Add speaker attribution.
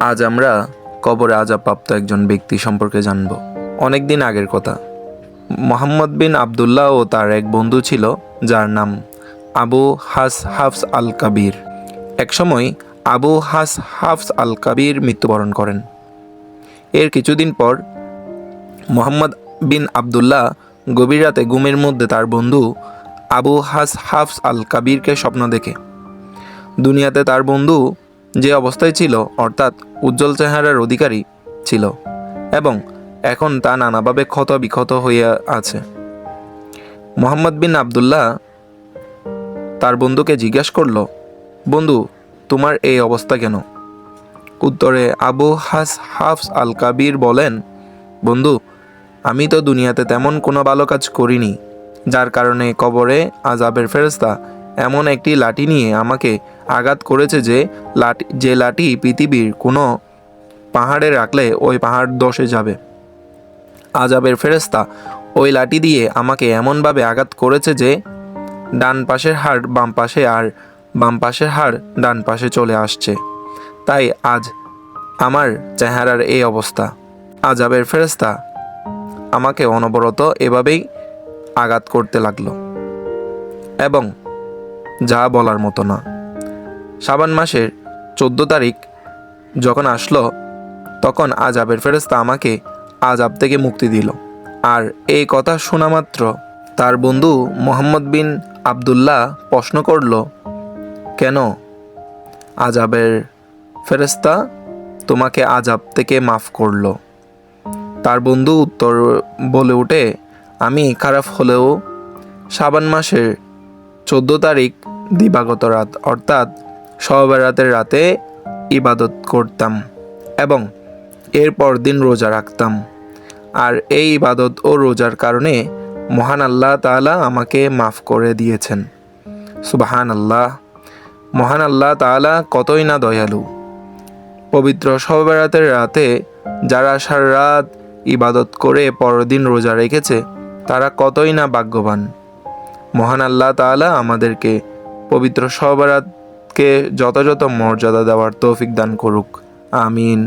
Speaker 1: আজ আমরা কবরে আজাবপ্রাপ্ত একজন ব্যক্তি সম্পর্কে জানব। অনেক দিন আগের কথা। মোহাম্মদ বিন আবদুল্লাহ ও তার এক বন্ধু ছিল, যার নাম আবু হাস হাফস আল কাবির। একসময় আবু হাস হাফস আল কাবির মৃত্যুবরণ করেন। এর কিছুদিন পর মোহাম্মদ বিন আবদুল্লাহ গভীর রাতে ঘুমের মধ্যে তার বন্ধু আবু হাস হাফস আল কাবিরকে স্বপ্ন দেখে। দুনিয়াতে তার বন্ধু যে অবস্থায় ছিল, অর্থাৎ উজ্জ্বল চেহারার অধিকারী ছিল এবং এখন তা নানাভাবে ক্ষত বিক্ষত হইয়া আছে। মোহাম্মদ বিন আবদুল্লাহ তার বন্ধুকে জিজ্ঞাসা করল, বন্ধু, তোমার এই অবস্থা কেন? উত্তরে, আবু হাস, হাফস আল কাবির বলেন, বন্ধু, আমি তো দুনিয়াতে তেমন কোনো ভালো কাজ করিনি, যার কারণে কবরে আজাবের ফেরস্তা এমন একটি লাঠি নিয়ে আমাকে আঘাত করেছে যে লাঠি যে লাঠি পৃথিবীর কোনো পাহাড়ে রাখলে ওই পাহাড় দশে যাবে। আজাবের ফেরেস্তা ওই লাঠি দিয়ে আমাকে এমনভাবে আঘাত করেছে যে ডান পাশের হাড় বাম পাশে আর বাম পাশের হাড় ডান পাশে চলে আসছে। তাই আজ আমার চেহারার এই অবস্থা। আজাবের ফেরেস্তা আমাকে অনবরত এভাবেই আঘাত করতে লাগল। এবং যা বলার মতো না। শাবান মাসের চোদ্দ তারিখ যখন আসলো, তখন আজাবের ফেরেস্তা আমাকে আজাব থেকে মুক্তি দিল। আর এই কথা শোনা মাত্র তার বন্ধু মোহাম্মদ বিন আবদুল্লাহ প্রশ্ন করল, কেন আজাবের ফেরেস্তা তোমাকে আজাব থেকে মাফ করল? তার বন্ধু উত্তর বলে উঠে আমি খারাপ হলেও শাবান মাসের চোদ্দ তারিখ দিবাগত রাত, অর্থাৎ সহবেরাতের রাতে ইবাদত করতাম এবং এরপর দিন রোজা রাখতাম। আর এই ইবাদত ও রোজার কারণে মহান আল্লাহ তাআলা আমাকে মাফ করে দিয়েছেন। সুবাহান আল্লাহ মহান আল্লাহ তাআলা কতই না দয়ালু। পবিত্র সহবেরাতের রাতে যারা সারা রাত ইবাদত করে পরদিন রোজা রেখেছে, তারা কতই না ভাগ্যবান। মহান আল্লাহ তালা আমাদেরকে পবিত্র সবরাতকে যথাযথ মর্যাদা দেওয়ার তৌফিক দান করুক। আমিন।